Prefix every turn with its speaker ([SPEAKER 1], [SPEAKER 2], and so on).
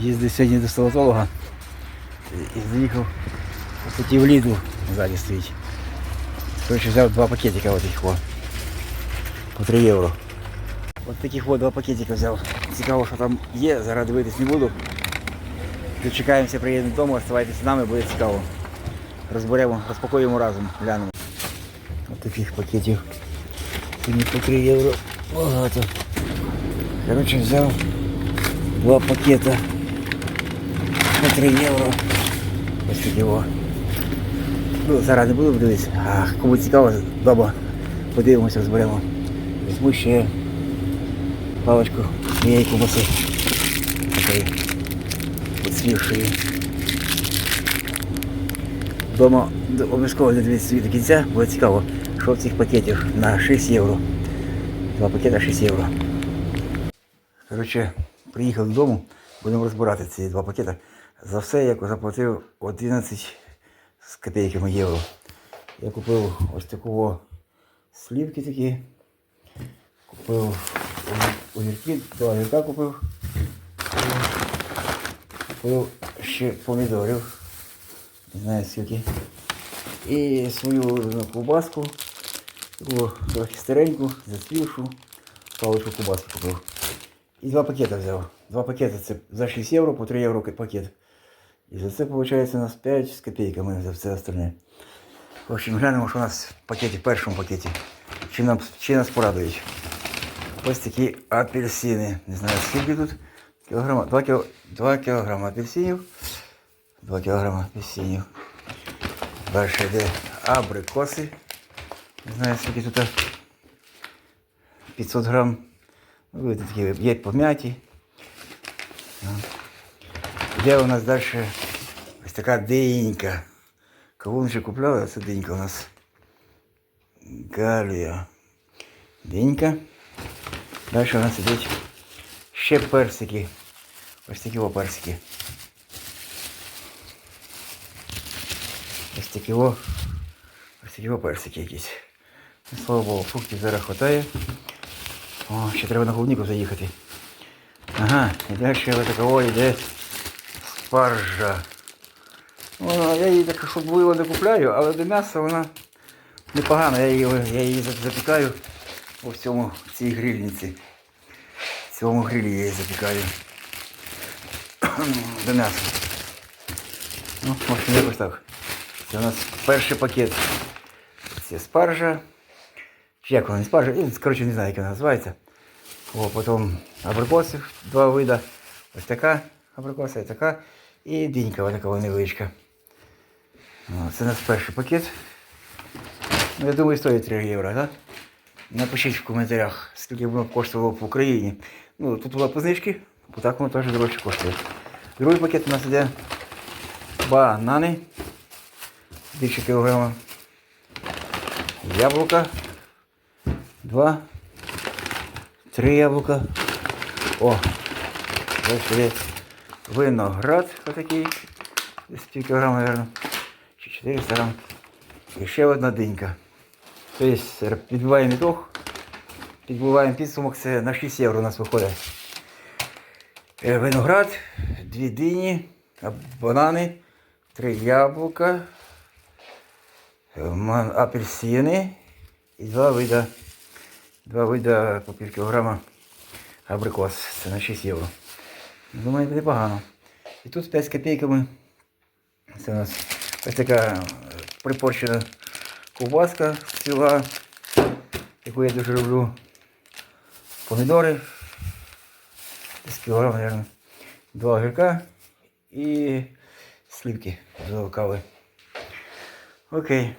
[SPEAKER 1] Їздив сьогодні до стоматолога і і заїхав ось такий в Ліду ззаді стоїть. Коротше, взяв два пакетика от таких о, по 3 євро. От таких от два пакетика взяв. Цікаво, що там є, зараз дивитись не буду. Дочекаємося, приїдемо додому, оставайтеся з нами, буде цікаво. Розберемо, розпакуємо разом, глянемо. От таких пакетів. Сьогодні по 3 євро. Багато. Коротше, взяв два пакета по 3 євро. Ось такі о. Ну, зараз не буду дивитися. А кому цікаво, вдома подивимося, розберемо. Візьму ще паличку цієї кубаси. Такої підсвівшої. Вдома д- обов'язково дивитися до кінця, буде цікаво, що в цих пакетах на 6 євро. Два пакета 6 євро. Коротше, приїхав додому, будемо розбирати ці два пакети. За все я заплатив 11 з копійками євро. Я купив ось такого слівки такі. Купив огірки, два огірка купив. Купив ще помідорів. Не знаю скільки. І свою ковбаску. Таку трохи стареньку, зацвівшу. Паличку ковбаски купив. І два пакета взяв. Два пакета це за 6 євро, по 3 євро пакет. І за це виходить у нас 5 з копійками за все остальне. В общем, глянемо, що у нас в пакеті, в першому пакеті. Чи, нам, чи нас порадують. Ось такі апельсини. Не знаю, скільки тут. Кілограма, 2, кіл, 2 кілограма апельсинів. 2 кілограма апельсинів. Далі йде абрикоси. Не знаю, скільки тут. 500 грам. Ну, видите, такі є пом'яті. Є у нас далі ось така динька. Кавун ще а це динька у нас. Галія. Динька. Далі у нас ідуть ще персики. Ось такі о персики. Ось такі о. Ось такі о персики якісь. Ну, Слава Богу, фруктів зараз хватає. О, ще треба на клубніку заїхати. Ага, і далі ось такого йде спаржа. Вона, я її так, щоб було не купляю, але до м'яса вона непогана. Я її, я її запікаю у цьому в цій грильниці. В цьому грилі я її запікаю. до м'яса. Ну, може, якось так. Це у нас перший пакет. Це спаржа. Чи як вона не спаржа? Коротше, не знаю, як вона називається. О, потім абрикоси, два вида. Ось така абрикоса і така. І динька, ось така невеличка. Це у нас перший пакет. Ну, я думаю, стоїть 3 євро, так? Напишіть в коментарях, скільки воно коштувало в Україні. Ну, тут була познижки, бо так воно теж дорожче коштує. Другий пакет у нас іде банани. Більше кілограма. Яблука. Два. Три яблука. О! Є виноград отакий. Десь пів кілограма, мабуть. Чи 400 грам. І ще одна динька. Тобто підбиваємо ітог. Підбиваємо підсумок, це на 6 євро у нас виходить. Е, Виноград, дві дині, банани, три яблука, е, апельсини і два вида, два вида по пів кілограма абрикос. Це на 6 євро. Думаю, буде погано. І тут 5 копійками. Це у нас ось така е, припорчена ковбаска ціла, яку я дуже люблю. Помідори. Десь кілограм, мабуть. Два огірка і сливки до кави. Окей.